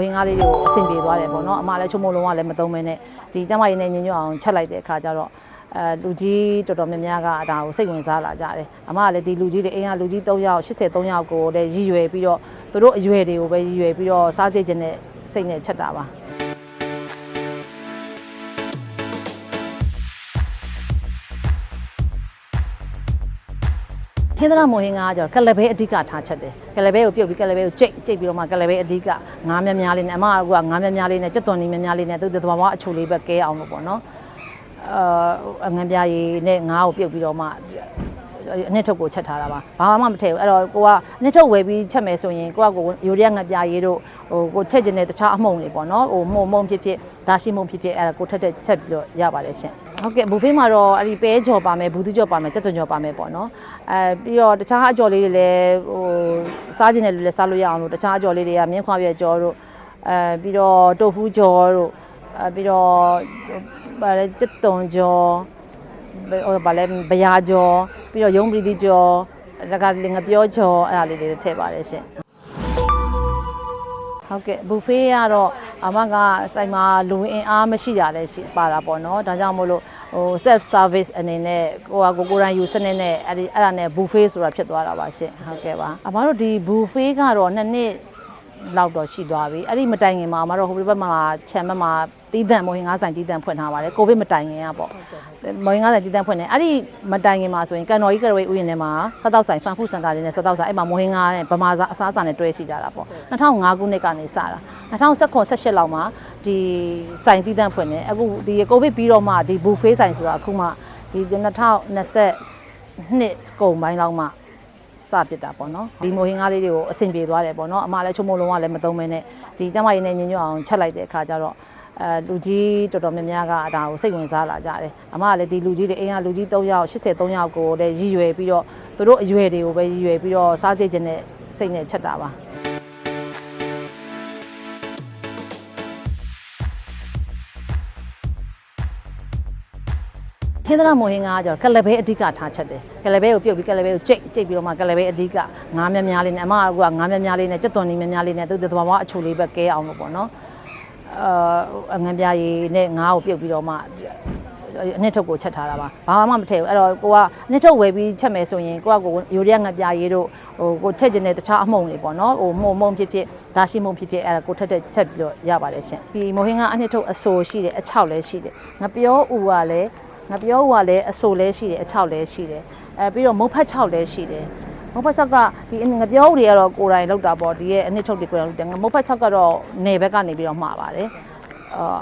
မိုဟင်းကားလေးတွေကိုအဆင်ပြေသွားတယ်ပေါ့နော်အမလည်းချုံမလုံးကလည်းမသုံးမဲနဲ့ဒီကျမရင်းနဲ့ညညွတ်အောင်ချက်လိုက်တဲ့အခါကျတော့အဲလူကြီးတော်တော်များများကဒါကိုစိတ်ဝင်စားလာကြတယ်အမကလည်းဒီလူကြီးတွေအိမ်ကလူကြီး3ယောက်83ယောက်ကိုလည်းရည်ရွယ်ပြီးတော့သူတို့အရွယ်တွေကိုပဲရည်ရွယ်ပြီးတော့စားစေခြင်းနဲ့စိတ်နဲ့ချက်တာပါ ဟင်းသရမိုဟင်းကကျတော့ကလဘဲအဓိကထားချက်တယ်ကလဘဲကိုပြုတ်ပြီးကလဘဲကိုကြိတ်ကြိတ်ပြီးတော့မှကလဘဲအဓိကငါးများများလေးနဲ့အမကကငါးများများလေးနဲ့ကြက်သွန်နီများများလေးနဲ့သူသဘာဝအချိုလေးပဲကဲအောင်လို့ပေါ့နော်အာအငန်းပြားရည်နဲ့ငါးကိုပြုတ်ပြီးတော့မှအနှစ်ထုတ်ကိုချက်ထားတာပါဘာမှမထည့်ဘူးအဲ့တော့ကိုကအနှစ်ထုတ်ဝယ်ပြီးချက်မယ်ဆိုရင်ကိုကကိုယူရီးယားငါးပြားရည်တို့ ဟိုကိုထည့်ခြင်းတဲ့တခြားအမှုံတွေပေါ့နော်ဟိုမှုံမှုံဖြစ်ဖြစ်ဒါရှိမှုံဖြစ်ဖြစ်အဲ့ဒါကိုထက်တဲ့ချက်ပြီးတော့ရပါတယ်ရှင်ဟုတ်ကဲ့ဘူဖေးမှာတော့အဲ့ဒီပဲကြော်ပါမယ်ဘူးသူကြော်ပါမယ်ကြက်သွန်ကြော်ပါမယ်ပေါ့နော်အဲပြီးတော့တခြားအကြော်လေးတွေလည်းဟိုစားခြင်းတဲ့လူလည်းစားလို့ရအောင်လို့တခြားအကြော်လေးတွေကမြင်းခွာပြကြော်တို့အဲပြီးတော့တုတ်ဖူးကြော်တို့အဲပြီးတော့ဗာလဲကြက်သွန်ကြော်ဟိုဗာလဲဗျာကြော်ပြီးတော့ရုံးပရီတိကြော်ဒါကလည်းငပြောကြော်အဲ့ဒါလေးတွေထည့်ပါတယ်ရှင် ဟုတ်ကဲ့ဘူဖေးကတော့အမကစိုက်မှာလူဝင်အင်အားမရှိတာလည်းရှိပါတာပေါ့နော်ဒါကြောင့်မို့လို့ဟို self service အနေနဲ့ကိုကကိုကိုရိုင်းယူစနစ်နဲ့အဲ့ဒီအဲ့ဒါနဲ့ဘူဖေးဆိုတာဖြစ်သွားတာပါရှင်ဟုတ်ကဲ့ပါအမတို့ဒီဘူဖေးကတော့နှစ်နှစ်လောက်တော့ရှိသွားပြီအဲ့ဒီမတိုင်ခင်မှာအမတို့ဟိုဘက်မှာခြံဘက်မှာ တီးတန့်မိုဟင်ငါးဆိုင်တီးတန့်ဖွင့်ထားပါတယ်ကိုဗစ်မတိုင်ခင်ကပေါ့မိုဟင်ငါးဆိုင်တီးတန့်ဖွင့်နေအဲ့ဒီမတိုင်ခင်မှာဆိုရင်ကန်တော်ကြီးကရဝေးဥယျာဉ်ထဲမှာစားတောက်ဆိုင်ဖန်ဖူစင်တာလေးနဲ့စားတောက်ဆိုင်အဲ့မှာမိုဟင်ငါးနဲ့ဗမာစားအစားအစာနဲ့တွဲရှိကြတာပေါ့2005ခုနှစ်ကနေစတာ2019 18လောက်မှာဒီဆိုင်တီးတန့်ဖွင့်နေအခုဒီကိုဗစ်ပြီးတော့မှဒီဘူဖေးဆိုင်ဆိုတာအခုမှဒီ2020နှစ်ကုန်ပိုင်းလောက်မှစပစ်တာပေါ့နော်ဒီမိုဟင်ကားလေးတွေကိုအဆင်ပြေသွားတယ်ပေါ့နော်အမလည်းချုံမလုံးကလည်းမသုံးမဲနဲ့ဒီကျမရင်းနဲ့ညညွတ်အောင်ချက်လိုက်တဲ့အခါကျတော့ အဲလူကြီးတော်တော်များများကဒါကိုစိတ်ဝင်စားလာကြတယ်အမကလည်းဒီလူကြီးတွေအိမ်ကလူကြီး3ယောက်83ယောက်ကိုလည်းရည်ရွယ်ပြီးတော့သူတို့အရွယ်တွေကိုပဲရည်ရွယ်ပြီးတော့စားစေခြင်းနဲ့စိတ်နဲ့ချက်တာပါဟင်းသရမိုဟင်းကကျတော့ကလဘဲအဓိကထားချက်တယ်ကလဘဲကိုပြုတ်ပြီးကလဘဲကိုကြိတ်ကြိတ်ပြီးတော့မှကလဘဲအဓိကငါးများများလေးနဲ့အမကကငါးများများလေးနဲ့ကြက်သွန်နီများများလေးနဲ့သူသဘာဝအချိုလေးပဲကဲအောင်လို့ပေါ့နော် အာအငန်းပြားရည်နဲ့ငါးကိုပြုတ်ပြီးတော့မှအနှစ်ထုတ်ကိုချက်ထားတာပါဘာမှမထည့်ဘူးအဲ့တော့ကိုကအနှစ်ထုတ်ဝယ်ပြီးချက်မယ်ဆိုရင်ကိုကကိုယူရီးယားငါးပြားရည်တို့ဟိုကိုထည့်ခြင်းတဲ့တခြားအမှုံတွေပေါ့နော်ဟိုမှုံမှုံဖြစ်ဖြစ်ဒါရှိမှုံဖြစ်ဖြစ်အဲ့ဒါကိုထက်တဲ့ချက်ပြီးတော့ရပါတယ်ရှင်ဒီမိုဟင်းကအနှစ်ထုတ်အဆိုရှိတယ်အချောက်လည်းရှိတယ်ငပြောဥကလည်းငပြောဥကလည်းအဆိုလည်းရှိတယ်အချောက်လည်းရှိတယ်အဲပြီးတော့မုတ်ဖက်ချောက်လည်းရှိတယ် မုတ်ဖက်ချောက်ကဒီငပြောတွေကတော့ကိုယ်တိုင်လောက်တာပေါ့ဒီရဲ့အနှစ်ထုတ်တွေကိုယ်တိုင်လောက်တယ်မုတ်ဖက်ချောက်ကတော့နေဘက်ကနေပြီးတော့မှာပါတယ်အာ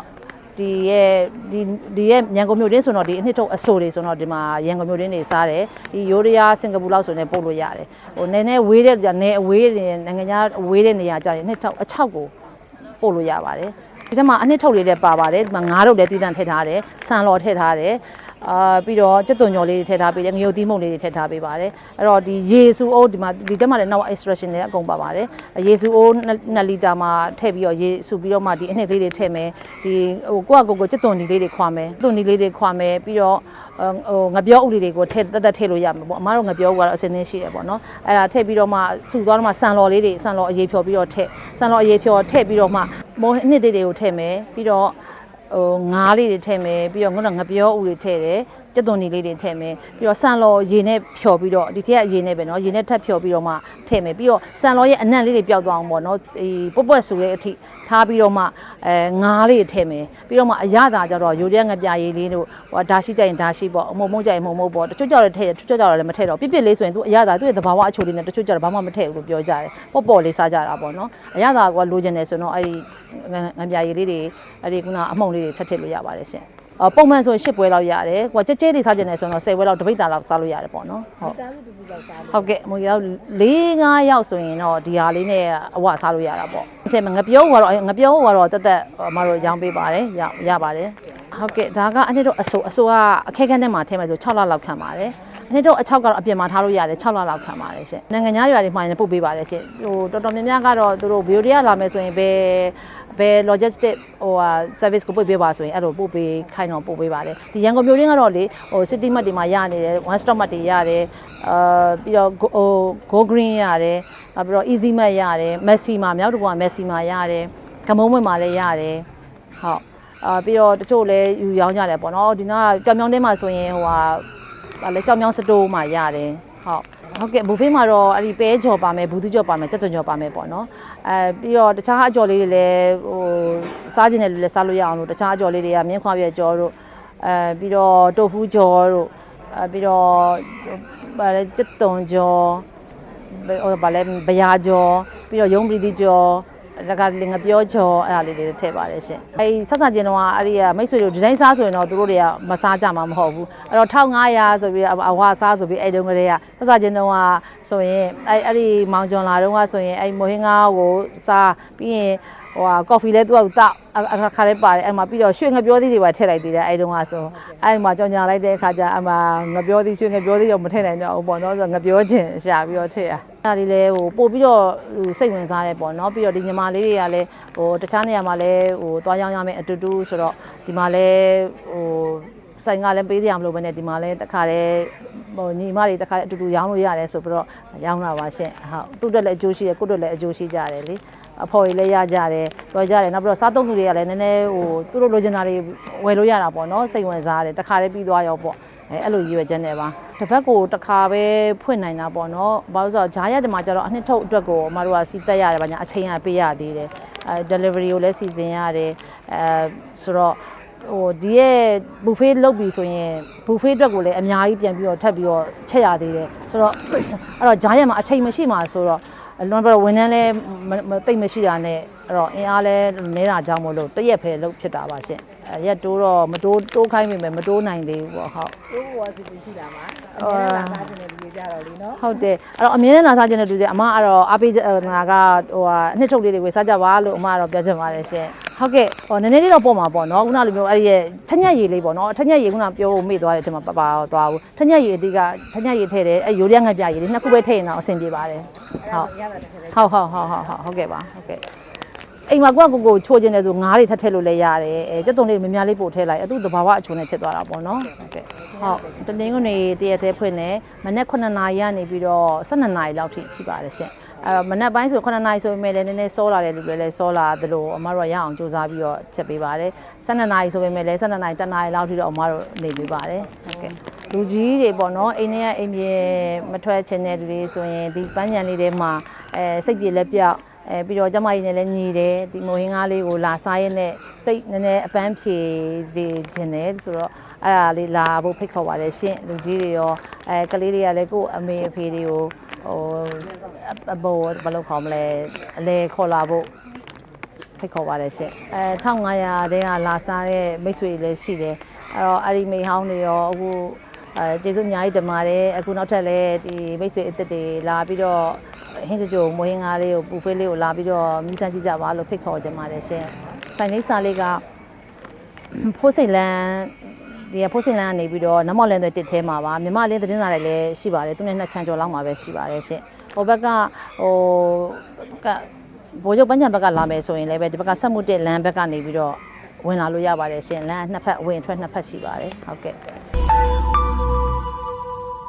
ဒီရဲ့ဒီဒီရဲ့ရန်ကုန်မြို့တွင်းဆိုတော့ဒီအနှစ်ထုတ်အဆိုတွေဆိုတော့ဒီမှာရန်ကုန်မြို့တွင်းနေစားတယ်ဒီယိုရီးယားစင်ကာပူလောက်ဆိုနေပို့လို့ရတယ်ဟိုနည်းနည်းဝေးတဲ့နေအဝေးတွေနိုင်ငံခြားအဝေးတဲ့နေရာကြရင်အနှစ်ထုတ်အချောက်ကိုပို့လို့ရပါတယ်ဒီထဲမှာအနှစ်ထုတ်လေးလည်းပါပါတယ်ဒီမှာငါးထုတ်လည်းတည်တံ့ထည့်ထားတယ်ဆန်လော်ထည့်ထားတယ် အာပြီးတော့ကြက်သွန်ညော်လေးတွေထည့်ထားပေးတယ်ငရုတ်သီးမုန့်လေးတွေထည့်ထားပေးပါတယ်အဲ့တော့ဒီရေစုအိုးဒီမှာဒီတက်မှာလည်းနောက် extraction တွေအကုန်ပါပါတယ်ရေစုအိုး2လီတာမှာထည့်ပြီးတော့ရေစုပြီးတော့မှဒီအနှစ်လေးတွေထည့်မယ်ဒီဟိုကိုကကိုကိုကြက်သွန်ဒီလေးတွေခွာမယ်သွန်ဒီလေးတွေခွာမယ်ပြီးတော့ဟိုငပြောဥလေးတွေကိုထည့်တက်တက်ထည့်လို့ရမှာပေါ့အမားတို့ငပြောဥကတော့အစင်းင်းရှိတယ်ပေါ့နော်အဲ့ဒါထည့်ပြီးတော့မှစုသွားတော့မှဆန်လော်လေးတွေဆန်လော်အရေးဖြော်ပြီးတော့ထည့်ဆန်လော်အရေးဖြော်ထည့်ပြီးတော့မှမိုးအနှစ်လေးတွေကိုထည့်မယ်ပြီးတော့ ဟိုငါးလေးတွေထည့်မယ်ပြီးတော့ငုံတော့ငပြောဥတွေထည့်တယ်ကြက်သွန်နီလေးတွေထည့်မယ်ပြီးတော့ဆန်လော်ရေနဲ့ဖြော်ပြီးတော့ဒီထက်ကရေနဲ့ပဲเนาะရေနဲ့ထပ်ဖြော်ပြီးတော့မှထည့်မယ်ပြီးတော့ဆန်လော်ရဲ့အနံ့လေးတွေပျောက်သွားအောင်ပေါ့เนาะဒီပွက်ပွက်ဆူတဲ့အထိထားပြီးတော့မှအဲငါးလေးတွေထည့်မယ်ပြီးတော့မှအရသာကြတော့ရိုးရဲငပြရေးလေးတို့ဟိုဒါရှိကြရင်ဒါရှိပေါ့အမုံမုံကြရင်မုံမုံပေါ့တချို့ကြော်လည်းထည့်တယ်တချို့ကြော်လည်းမထည့်တော့ပြစ်ပြစ်လေးဆိုရင်သူအရသာသူ့ရဲ့သဘာဝအချိုလေးနဲ့တချို့ကြော်ဘာမှမထည့်ဘူးလို့ပြောကြတယ်ပေါ့ပေါ့လေးစားကြတာပေါ့เนาะအရသာကလိုချင်တယ်ဆိုတော့အဲ့ဒီငပြရေးလေးတွေအဲ့ဒီခုနအမုံလေးတွေထပ်ထည့်လို့ရပါတယ်ရှင် အ ပုံမှန်ဆိုရင်10ပွဲလောက်ရတယ်။ကိုကကြဲကြဲလေးစားကျင်တယ်ဆိုတော့10ပွဲလောက်တပိတ်တာလောက်စားလို့ရတယ်ပေါ့နော်။ဟုတ်တားစုတူစုလောက်စားလို့ဟုတ်ကဲ့မွေရောက်၄၅ယောက်ဆိုရင်တော့ဒီဟာလေးနဲ့အဝစားလို့ရတာပေါ့။အဲ့မှာငပြောကတော့ငပြောကတော့တက်တက်အမတို့ရောင်းပေးပါတယ်ရရပါတယ်။ဟုတ်ကဲ့ဒါကအနှစ်တော့အစိုးအစိုးကအခက်ခက်နဲ့မှထဲမှာဆို6လလောက်ခံပါတယ်။ အနှစ်တော့အချောက်ကတော့အပြင်မှာထားလို့ရတယ်6လလောက်ခံပါတယ်ရှင်။နိုင်ငံသားတွေမှာနေပုတ်ပေးပါတယ်ရှင်။ဟိုတော်တော်များများကတော့သူတို့ဗီဒီယိုတွေကလာမယ်ဆိုရင်ဘယ်ဘယ် logistic ဟိုဟာ service ကိုပို့ပေးပါဆိုရင်အဲ့လိုပို့ပေးခိုင်းတော့ပို့ပေးပါတယ်ဒီရန်ကုန်မြို့ရင်းကတော့လေဟို city mart တွေမှာရနေတယ် one stop mart တွေရတယ်အာပြီးတော့ဟို go green ရတယ်နောက်ပြီးတော့ easy mart ရတယ် messi မှာမြောက်တကွာ messi မှာရတယ်ကမုံဝင်မှာလည်းရတယ်ဟုတ်အာပြီးတော့တချို့လည်းယူရောင်းကြတယ်ပေါ့နော်ဒီနားကြောင်မြောင်းထဲမှာဆိုရင်ဟိုဟာ ဘာလဲကြောင်မြောင်းစတိုးမှာရတယ်ဟုတ်ဟုတ်ကဲ့ဘူဖေးမှာတော့အဲ့ဒီပဲကြော်ပါမယ်ဘူးသူကြော်ပါမယ်ကြက်သွန်ကြော်ပါမယ်ပေါ့နော်အဲပြီးတော့တခြားအကြော်လေးတွေလည်းဟိုစားခြင်းတယ်လို့လည်းစားလို့ရအောင်လို့တခြားအကြော်လေးတွေကမြင်းခွာပြကြော်တို့အဲပြီးတော့တိုဖူးကြော်တို့အဲပြီးတော့ဘာလဲကြက်သွန်ကြော်ဟိုဗာလဲဗျာကြော်ပြီးတော့ရုံးပရိသီကြော် တခါလေငပြောကြော်အဲ့ဒါလေးတွေထည့်ပါတယ်ရှင်အဲ့ဆက်ဆံကျင်တော့အဲ့ဒီကမိတ်ဆွေတို့ဒီတိုင်းစားဆိုရင်တော့သူတို့တွေကမစားကြမှာမဟုတ်ဘူးအဲ့တော့1500ဆိုပြီးအဝါစားဆိုပြီးအဲ့တုန်းကလေးကဆက်ဆံကျင်တော့ဆိုရင်အဲ့အဲ့ဒီမောင်ဂျွန်လာတုန်းကဆိုရင်အဲ့မိုဟင်းကားကိုစားပြီးရင်ဟိုဟာကော်ဖီလဲသူကတောက်အခါလေးပါတယ်အဲ့မှာပြီးတော့ရွှေငပြောသီးတွေပါထည့်လိုက်သေးတယ်အဲ့တုန်းကဆိုအဲ့မှာကြောင်ညာလိုက်တဲ့အခါကျအမှငပြောသီးရွှေငပြောသီးတော့မထည့်နိုင်တော့ဘူးပေါ့နော်ဆိုတော့ငပြောခြင်းရှာပြီးတော့ထည့်ရ အဲ့ဒါလေးလဲဟိုပို့ပြီးတော့ဟိုစိတ်ဝင်စားတယ်ပေါ့နော်ပြီးတော့ဒီညီမလေးတွေကလည်းဟိုတခြားနေရာမှာလည်းဟိုသွားရောက်ရမယ်အတူတူဆိုတော့ဒီမှာလည်းဟိုဆိုင်ကလည်းပေးကြရမလို့ပဲねဒီမှာလည်းတခါတည်းဟိုညီမတွေတခါတည်းအတူတူရောင်းလို့ရတယ်ဆိုပြီးတော့ရောင်းတာပါရှင့်ဟုတ်သူ့အတွက်လည်းအကျိုးရှိတယ်ကိုယ့်အတွက်လည်းအကျိုးရှိကြတယ်လေအဖော်ကြီးလည်းရကြတယ်တော်ကြတယ်နောက်ပြီးတော့စားသုံးသူတွေကလည်းနည်းနည်းဟိုသူတို့လိုချင်တာတွေဝယ်လို့ရတာပေါ့နော်စိတ်ဝင်စားတယ်တခါတည်းပြီးသွားရောပေါ့အဲအဲ့လိုရည်ရွယ်ချက်နဲ့ပါ တစ်ဖက်ကိုတစ်ခါပဲဖွင့်နိုင်တာပေါ့နော်ဘာလို့ဆိုတော့ဂျားရက်ဒီမှာကျတော့အနှစ်ထုတ်အတွက်ကိုအမတို့ကစီတက်ရတယ်ဗာညာအချိန်ရပေးရသေးတယ်အဲ delivery ကိုလည်းစီစဉ်ရတယ်အဲဆိုတော့ဟိုဒီရဲ့ buffet လုပ်ပြီဆိုရင် buffet အတွက်ကိုလည်းအများကြီးပြန်ပြီးတော့ထပ်ပြီးတော့ချက်ရသေးတယ်ဆိုတော့အဲ့တော့ဂျားရက်မှာအချိန်မရှိမှာဆိုတော့အလွန်ပြတော့ဝန်ထမ်းလည်းမတိတ်မရှိတာနဲ့ အဲ့တော့အင်အားလည်းနေတာကြောင့်မို့လို့တရက်ပဲလုပ်ဖြစ်တာပါရှင့်အဲရက်တိုးတော့မတိုးတိုးခိုင်းမိမယ်မတိုးနိုင်သေးဘူးပေါ့ဟုတ်တိုးဘောစီပင်ရှိတာမှာအများနဲ့လာစားခြင်းနဲ့ဒီကြတော့လေနော်ဟုတ်တယ်အဲ့တော့အမြဲတမ်းလာစားခြင်းနဲ့တူတယ်အမကတော့အားပေးငါကဟိုဟာအနှစ်ထုတ်လေးတွေဝေစားကြပါလို့အမကတော့ပြောချင်ပါတယ်ရှင်ဟုတ်ကဲ့ဟိုနည်းနည်းလေးတော့ပေါ့မှာပေါ့နော်ခုနလိုမျိုးအဲ့ဒီရဲ့ထက်ညက်ရည်လေးပေါ့နော်ထက်ညက်ရည်ခုနပြောဖို့မေ့သွားတယ်ဒီမှာပပတော့သွားဘူးထက်ညက်ရည်အတိကထက်ညက်ရည်ထည့်တယ်အဲ့ရိုးရငှက်ပြရည်လေးနှစ်ခုပဲထည့်ရင်တော့အဆင်ပြေပါတယ်ဟုတ်ရတာတစ်ခါလေးဟုတ်ဟုတ်ဟုတ်ဟုတ်ဟုတ်ဟုတ်ကဲ့ပါဟုတ်ကဲ့ အိမ်မှာကိုကကိုကိုချိုးခြင်းတယ်ဆိုငါးတွေထပ်ထည့်လို့လည်းရတယ်အဲကြက်သွန်လေးများများလေးပို့ထည့်လိုက်အတူတဘာဝအချိုးနဲ့ဖြစ်သွားတာပေါ့နော်ဟုတ်ကဲ့ဟုတ်တနင်္ဂနွေတရက်သေးဖွင့်နေမနေ့9နာရီကနေပြီးတော့12နာရီလောက်ထိရှိပါတယ်ရှင်အဲမနေ့ပိုင်းဆို9နာရီဆိုပေမဲ့လည်းနည်းနည်းစောလာတယ်လူတွေလည်းစောလာသလိုအမတို့ရအောင်စူးစမ်းပြီးတော့ချက်ပေးပါတယ်12နာရီဆိုပေမဲ့လည်း12နာရီ10နာရီလောက်ထိတော့အမတို့နေပေးပါတယ်ဟုတ်ကဲ့လူကြီးတွေပေါ့နော်အိမ်ထဲကအိမ်ပြေမထွက်ချင်တဲ့လူတွေဆိုရင်ဒီပန်းညံလေးထဲမှာအဲစိတ်ပြေလက်ပြောက် အဲပြီးတော့ကျမကြီးနဲ့လည်းညီတယ်ဒီမိုဟင်းကားလေးကိုလာစားရဲနဲ့စိတ်နည်းနည်းအပန်းဖြေစေခြင်းတယ်ဆိုတော့အဲ့ဒါလေးလာဖို့ဖိတ်ခေါ်ပါတယ်ရှင့်လူကြီးတွေရောအဲကလေးတွေကလည်းကိုယ့်အမေအဖေတွေကိုဟိုအဘောဘယ်လိုခေါ်မလဲအလဲခေါ်လာဖို့ဖိတ်ခေါ်ပါတယ်ရှင့်အဲ1500တဲကလာစားတဲ့မိတ်ဆွေတွေလည်းရှိတယ်အဲ့တော့အဲ့ဒီမိဟောင်းတွေရောအခု အဲကျေးဇူးအများကြီးတင်ပါတယ်အခုနောက်ထပ်လည်းဒီမိတ်ဆွေအစ်စ်တွေလာပြီးတော့ဟင်းကြကြမွေးငါးလေးကိုပူဖေးလေးကိုလာပြီးတော့မိစမ်းကြည့်ကြပါလို့ဖိတ်ခေါ်ကြပါတယ်ရှင်။ဆိုင်လိပ်စာလေးကဖိုးစိန်လန်းဒီဖိုးစိန်လန်းကနေပြီးတော့နမော်လန်းတွေတစ်ထဲမှာပါမြမလင်းသတင်းစာတွေလည်းရှိပါတယ်သူနဲ့နှစ်ချမ်းကျော်လောက်မှာပဲရှိပါတယ်ရှင်။ဟိုဘက်ကဟိုကဘိုးချုပ်ပန်းချံဘက်ကလာမယ်ဆိုရင်လည်းပဲဒီဘက်ကဆက်မှုတက်လမ်းဘက်ကနေပြီးတော့ဝင်လာလို့ရပါတယ်ရှင်။လမ်းနှစ်ဖက်ဝင်ထွက်နှစ်ဖက်ရှိပါတယ်။ဟုတ်ကဲ့။